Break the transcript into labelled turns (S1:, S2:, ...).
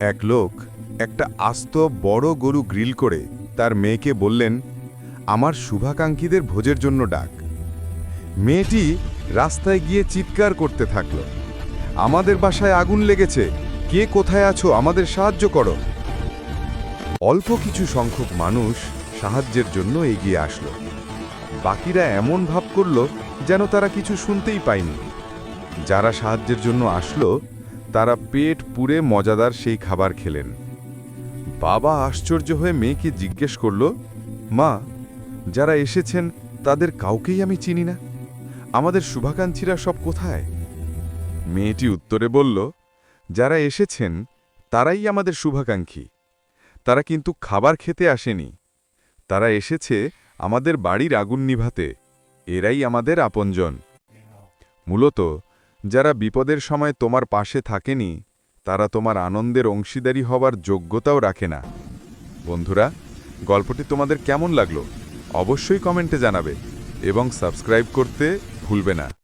S1: এক লোক একটা আস্ত বড় গরু গ্রিল করে তার মেয়েকে বললেন, আমার শুভাকাঙ্ক্ষীদের ভোজের জন্য ডাক। মেয়েটি রাস্তায় গিয়ে চিৎকার করতে থাকল, আমাদের বাসায় আগুন লেগেছে, কে কোথায় আছো আমাদের সাহায্য করো। অল্প কিছু সংখ্যক মানুষ সাহায্যের জন্য এগিয়ে আসলো। বাকিরা এমন ভাব করল যেন তারা কিছু শুনতেই পায়নি। যারা সাহায্যের জন্য আসলো তারা পেট পুরে মজাদার সেই খাবার খেলেন। বাবা আশ্চর্য হয়ে মেয়েকে জিজ্ঞেস করল, মা, যারা এসেছেন, তাদের কাউকেই আমি চিনি না। আমাদের শুভাকাঙ্ক্ষীরা সব কোথায়? মেয়েটি উত্তরে বলল, যারা এসেছেন, তারাই আমাদের শুভাকাঙ্ক্ষী। তারা কিন্তু খাবার খেতে আসেনি। তারা এসেছে আমাদের বাড়ির আগুন নিভাতে। এরাই আমাদের আপনজন। মূলত যারা বিপদের সময় তোমার পাশে থাকেনি, তারা তোমার আনন্দের অংশীদারি হবার যোগ্যতাও রাখে না। বন্ধুরা, গল্পটি তোমাদের কেমন লাগল? অবশ্যই কমেন্টে জানাবে এবং সাবস্ক্রাইব করতে ভুলবে না।